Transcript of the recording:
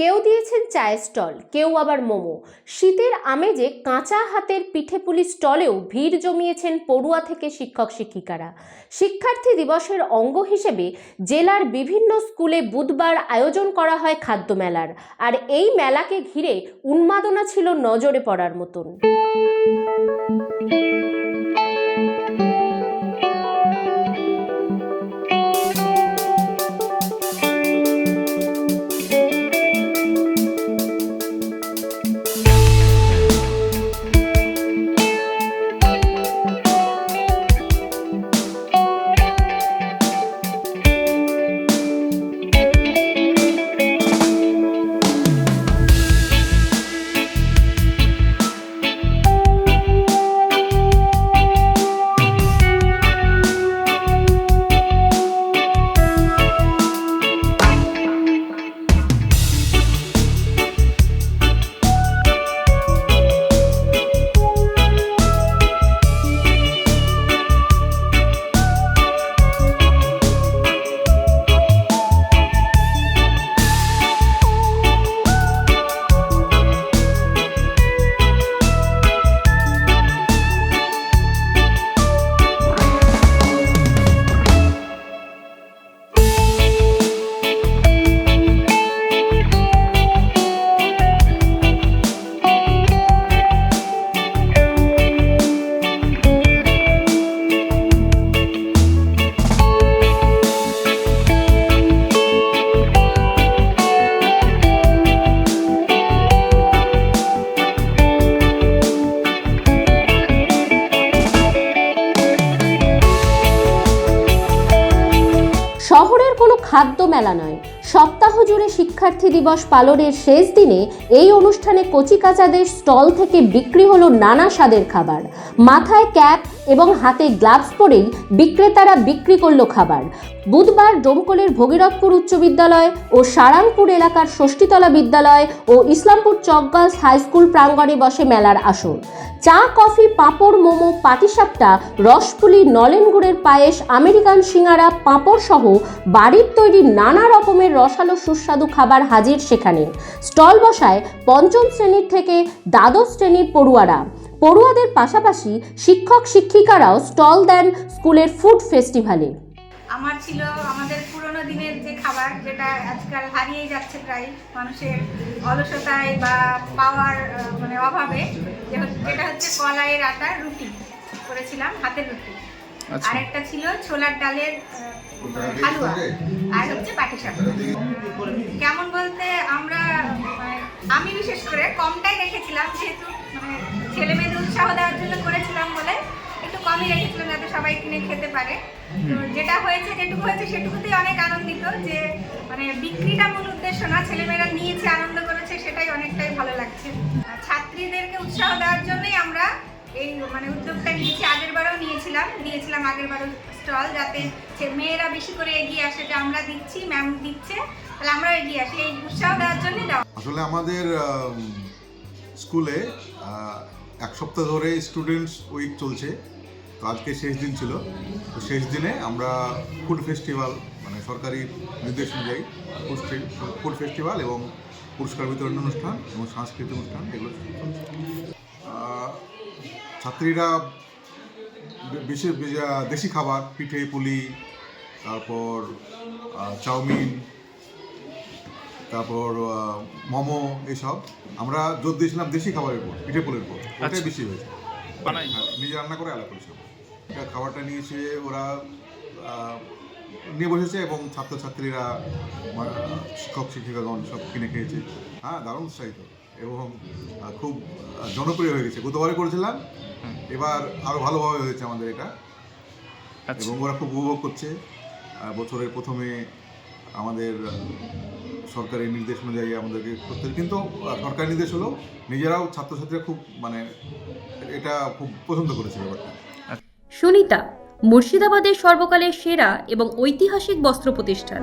কেউ দিয়েছেন চায়ের স্টল, কেউ আবার মোমো। শীতের আমেজে কাঁচা হাতের পিঠেপুলি স্টলেও ভিড় জমিয়েছেন পড়ুয়া থেকে শিক্ষক শিক্ষিকারা। শিক্ষার্থী দিবসের অঙ্গ হিসেবে জেলার বিভিন্ন স্কুলে বুধবার আয়োজন করা হয় খাদ্য মেলার। আর এই মেলাকে ঘিরে উন্মাদনা ছিল নজরে পড়ার মতন। শহরের কোনো খাদ্য মেলা নয়। সপ্তাহ জুড়ে শিক্ষার্থী দিবস পালনের শেষ দিনে এই অনুষ্ঠানে কচিকাচাদের স্টল থেকে বিক্রি হলো নানা স্বাদের খাবার। মাথায় ক্যাপ এবং হাতে গ্লাভস পরেই বিক্রেতারা বিক্রি করল খাবার। বুধবার ডোমকলের ভগীরথপুর উচ্চ বিদ্যালয় ও সারাংপুর এলাকার ষষ্ঠীতলা বিদ্যালয় ও ইসলামপুর চকগাছ হাই স্কুল প্রাঙ্গণে বসে মেলার আসর। চা, কফি, পাঁপড়, মোমো, পাটিসাপটা, রসপুলি, নলেন গুড়ের পায়েস, আমেরিকান সিঙ্গারা পাঁপড় সহ বাড়ির তৈরি নানা রকমের রসালো সুস্বাদু খাবার হাজির সেখানে। স্টল বসায় পঞ্চম শ্রেণির থেকে দ্বাদশ শ্রেণির পড়ুয়ারা। পড়ুয়াদের পাশাপাশি শিক্ষক শিক্ষিকারাও স্টল দেন স্কুলের ফুড ফেস্টিভ্যালে আমার ছিল আমাদের পুরনো দিনের যে খাবার যেটা আজকাল হারিয়ে যাচ্ছে প্রায় মানুষের অলসতায় বা পাওয়ার মানে অভাবে যেটা হচ্ছে কলাইয়ের আটার রুটি করেছিলাম হাতের রুটি। আচ্ছা। আরেকটা ছিল ছোলার ডালের হালুয়া। আর হচ্ছে পাটিসাপটা কেমন বলতে আমরা, আমি বিশেষ করে কমটাই রেখেছিলাম, যেহেতু মানে ছেলে মেয়েদের উৎসাহ দেওয়ার জন্য করেছিলাম বলে একটু কমই রেখেছিলাম যাতে সবাই কিনে খেতে পারে। তো যেটা হয়েছে, যেটুকু হয়েছে, সেটুকুতেই অনেক আনন্দিত যে মানে বিক্রিটা মূল উদ্দেশ্য না, ছেলেমেয়েরা নিয়েছে, আনন্দ করেছে, সেটাই অনেকটাই ভালো লাগছে। ছাত্রীদেরকে উৎসাহ দেওয়ার জন্যই আমরা এই মানে উদ্যোগটা নিয়েছি। আগের বারও নিয়েছিলাম দিয়েছিলাম আগের বারও স্টল যাতে মেয়েরা বেশি করে এগিয়ে আসে, যে আমরা দিচ্ছি ম্যাম দিচ্ছে, তাহলে আমরা এগিয়ে আসি। এই উৎসাহ দেওয়ার দেওয়া। আসলে আমাদের স্কুলে এক সপ্তাহ ধরে স্টুডেন্টস উইক চলছে। তো আজকে শেষ দিন ছিল। তো শেষ দিনে আমরা ফুড ফেস্টিভ্যাল মানে সরকারি নির্দেশ অনুযায়ী ফুড ফেস্টিভ্যাল এবং পুরস্কার বিতরণ অনুষ্ঠান এবং সাংস্কৃতিক অনুষ্ঠান এগুলো ছাত্রীরা বিশেষ দেশি খাবার পিঠে পুলি তারপর চাউমিন তারপর মোমো এসব। আমরা জোর দিয়েছিলাম দেশি খাবারের উপর পিঠে পুলের উপর। ওটাই আচ্ছা। বেশি হয়েছে। হ্যাঁ, নিজে রান্না করে আলাদা করেছে এটা খাবারটা নিয়েছে ওরা নিয়ে বসেছে এবং ছাত্রছাত্রীরা শিক্ষক শিক্ষিকাগণ সব কিনে খেয়েছে। হ্যাঁ দারুণ উৎসাহিত। এবং খুব জনপ্রিয় হয়ে গেছে। গতবারে করেছিলাম। এবার আরও ভালোভাবে হয়েছে আমাদের এটা। আচ্ছা। এবং ওরা খুব উপভোগ করছে। বছরের প্রথমে আমাদের আহ, সরকারি নির্দেশ অনুযায়ী আমাদেরকে করতে কিন্তু সরকারি নির্দেশ হলো নিজেরাও ছাত্রছাত্রীরা খুব মানে এটা খুব পছন্দ করেছে ব্যাপারটা। সুনিতা মুর্শিদাবাদের সর্বকালের সেরা এবং ঐতিহাসিক বস্ত্র প্রতিষ্ঠান।